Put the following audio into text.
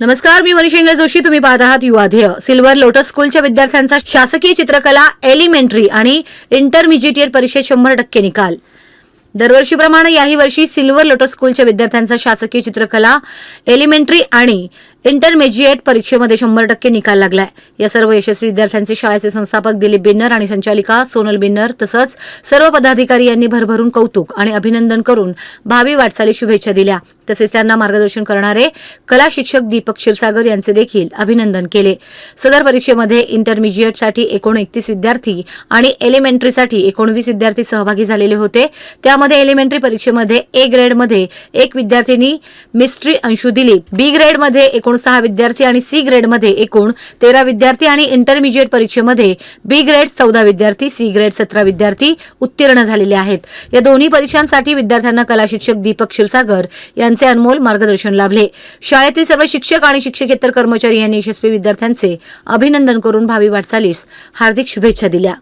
नमस्कार मी मनीष जोशी. तुम्ही पाहत आहात युवाध्येय सिल्वर लोटस स्कूलच्या विद्यार्थ्यांचा शासकीय चित्रकला एलिमेंटरी आणि इंटरमिजिएट परीक्षेत शंभर टक्के निकाल. दरवर्षीप्रमाणे याही वर्षी सिल्वर लोटस स्कूलच्या विद्यार्थ्यांचा शासकीय चित्रकला एलिमेंटरी आणि इंटरमिजिएट परीक्षेमध्ये शंभर टक्के निकाल लागलाय. या सर्व यशस्वी विद्यार्थ्यांचे शाळेचे संस्थापक दिलीप बिन्नर आणि संचालिका सोनल बिन्नर तसंच सर्व पदाधिकारी यांनी भरभरून कौतुक आणि अभिनंदन करून भावी वाटचाली शुभेच्छा दिल्या. तसेच त्यांना मार्गदर्शन करणारे कला शिक्षक दीपक क्षीरसागर यांचे देखील अभिनंदन केले. सदर परीक्षेमध्ये इंटरमिजिएटसाठी एकूण एकतीस विद्यार्थी आणि एलिमेंटरीसाठी एकोणवीस विद्यार्थी सहभागी झालेले होते. त्यामध्ये एलिमेंटरी परीक्षेमध्ये ए ग्रेडमध्ये एक विद्यार्थ्यांनी मिस्ट्री अंशू दिलीप बी ग्रेडमध्ये एकूण सहा विद्यार्थी आणि सी ग्रेडमध्ये एकूण तेरा विद्यार्थी आणि इंटरमिजिएट परीक्षेमध्ये बी ग्रेड चौदा विद्यार्थी सी ग्रेड सतरा विद्यार्थी उत्तीर्ण झालेले आहेत. या दोन्ही परीक्षांसाठी विद्यार्थ्यांना कला शिक्षक दीपक क्षीरसागर यांचे अनमोल मार्गदर्शन लाभले. शाळेतील सर्व शिक्षक आणि शिक्षकेतर कर्मचारी यांनी यशस्वी विद्यार्थ्यांचे अभिनंदन करून भावी वाटचालीस हार्दिक शुभेच्छा दिल्या.